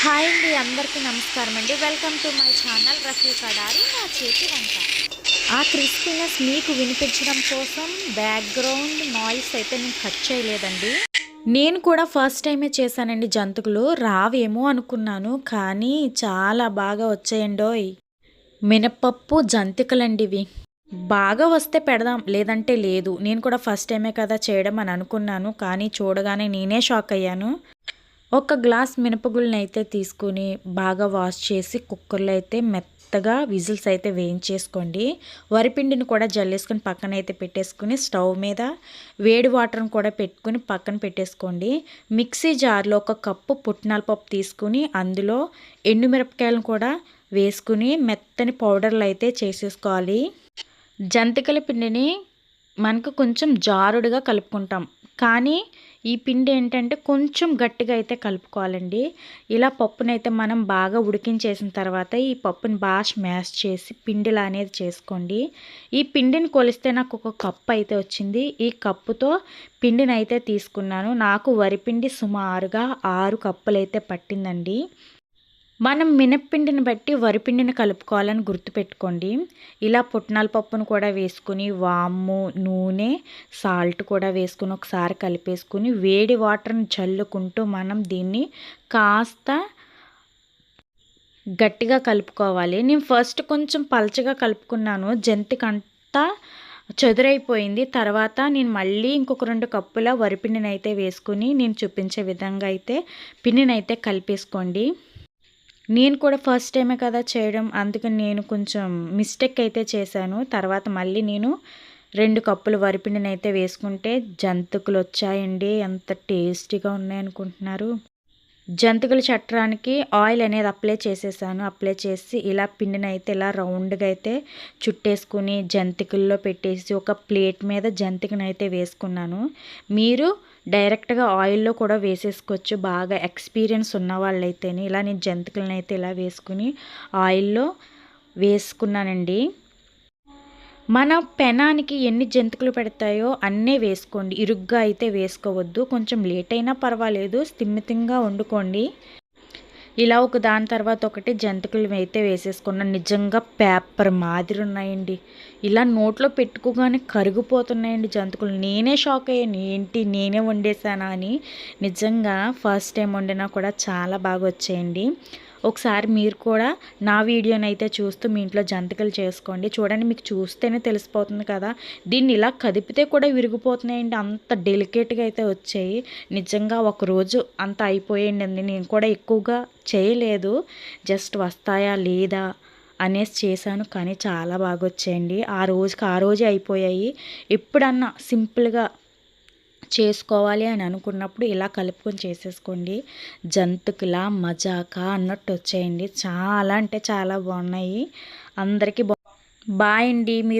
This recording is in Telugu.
హాయ్ అండి అందరికీ నమస్కారం అండి. Welcome to my channel Rafi Kadari నా చేతి వంట. ఆ క్రిస్పీనెస్ మీకు వినిపించడం కోసం బ్యాక్గ్రౌండ్ నాయిస్ అయితే నేను కట్ చేయలేదండి. నేను కూడా ఫస్ట్ టైమే చేశానండి జంతుకులు రావేమో అనుకున్నాను కానీ చాలా బాగా వచ్చాయండోయ్. మినపప్పు జంతికలండి ఇవి. బాగా వస్తే పెడదాం లేదంటే లేదు. నేను కూడా ఫస్ట్ టైమే కదా చేయడం అని అనుకున్నాను కానీ చూడగానే నేనే షాక్ అయ్యాను. ఒక గ్లాస్ మినపగుళ్ళని అయితే తీసుకుని బాగా వాష్ చేసి కుక్కర్లో అయితే మెత్తగా విజిల్స్ అయితే వేయించేసుకోండి. వరిపిండిని కూడా జల్లేసుకొని పక్కన అయితే పెట్టేసుకుని స్టవ్ మీద వేడి వాటర్ని కూడా పెట్టుకుని పక్కన పెట్టేసుకోండి. మిక్సీ జార్లో ఒక కప్పు పుట్నాల పప్పు తీసుకుని అందులో ఎండుమిరపకాయలను కూడా వేసుకుని మెత్తని పౌడర్లు అయితే చేసేసుకోవాలి. జంతికల పిండిని మనకు కొంచెం జారుడుగా కలుపుకుంటాం. కానీ ఈ పిండి ఏంటంటే కొంచెం గట్టిగా అయితే కలుపుకోవాలండి. ఇలా పప్పునైతే మనం బాగా ఉడికించేసిన తర్వాత ఈ పప్పుని బాగా స్మాష్ చేసి పిండిలా అనేది చేసుకోండి. ఈ పిండిని కొలిస్తే నాకు ఒక కప్పు అయితే వచ్చింది. ఈ కప్పుతో పిండిని అయితే తీసుకున్నాను. నాకు వరిపిండి సుమారుగా ఆరు కప్పులు అయితే పట్టిందండి. మనం మినప్పిండిని బట్టి వరిపిండిని కలుపుకోవాలని గుర్తుపెట్టుకోండి. ఇలా పుట్నాల పప్పును కూడా వేసుకుని వాము నూనె సాల్ట్ కూడా వేసుకుని ఒకసారి కలిపేసుకుని వేడి వాటర్ని చల్లుకుంటూ మనం దీన్ని కాస్త గట్టిగా కలుపుకోవాలి. నేను ఫస్ట్ కొంచెం పలచగా కలుపుకున్నాను. జంతికంతా చదురైపోయింది. తర్వాత నేను మళ్ళీ ఇంకొక రెండు కప్పుల వరిపిండిని అయితే వేసుకుని నేను చూపించే విధంగా అయితే పిండిని అయితే కలిపేసుకోండి. నేను కూడా ఫస్ట్ టైమే కదా చేయడం అందుకని నేను కొంచెం మిస్టేక్ అయితే చేశాను. తర్వాత మళ్ళీ నేను రెండు కప్పులు వరిపిండిని అయితే వేసుకుంటే జంతికలు వచ్చాయండి. ఎంత టేస్టీగా ఉన్నాయనుకుంటున్నారు జంతికల చట్రానికి ఆయిల్ అనేది అప్లై చేసేసాను. అప్లై చేసి ఇలా పిండినైతే ఇలా రౌండ్గా అయితే చుట్టేసుకుని జంతికల్లో పెట్టేసి ఒక ప్లేట్ మీద జంతికనైతే వేసుకున్నాను. మీరు డైరెక్ట్గా ఆయిల్లో కూడా వేసేసుకోవచ్చు. బాగా ఎక్స్పీరియన్స్ ఉన్న వాళ్ళైతేనే ఇలా నేను జంతికలను అయితే ఇలా వేసుకుని ఆయిల్లో వేసుకున్నానండి. మన పెనానికి ఎన్ని జంతికలు పెడతాయో అన్నీ వేసుకోండి. ఇరుగ్గా అయితే వేసుకోవద్దు. కొంచెం లేట్ అయినా పర్వాలేదు. స్థిమితంగా వండుకోండి. ఇలా ఒక దాని తర్వాత ఒకటి జంతికలు అయితే వేసేసుకున్నాను నిజంగా పేపర్ మాదిరి ఉన్నాయండి. ఇలా నోట్లో పెట్టుకోగానే కరిగిపోతున్నాయండి జంతికలు. నేనే షాక్ అయ్యాను ఏంటి? నేనే వండేసానా అని. నిజంగా ఫస్ట్ టైం వండినా కూడా చాలా బాగా వచ్చాయండి. ఒకసారి మీరు కూడా నా వీడియోని అయితే చూస్తూ మీ ఇంట్లో జంతికలు చేసుకోండి. చూడండి మీకు చూస్తేనే తెలిసిపోతుంది కదా. దీన్ని ఇలా కదిపితే కూడా విరిగిపోతున్నాయండి. అంత డెలికేట్గా అయితే వచ్చాయి. నిజంగా ఒకరోజు అంత అయిపోయింది నేను కూడా ఎక్కువగా చేయలేదు. జస్ట్ వస్తాయా లేదా అనేసి చేశాను. కానీ చాలా బాగా వచ్చాయండి ఆ రోజుకి ఆ రోజే అయిపోయాయి. ఎప్పుడన్నా సింపుల్గా చేసుకోవాలి అని అనుకున్నప్పుడు ఇలా కలుపుకొని చేసేసుకోండి. జంతుకులా మజాకా అన్నట్టు వచ్చేయండి. చాలా అంటే చాలా బాగున్నాయి. అందరికీ బా బాయ్ అండి. మీరు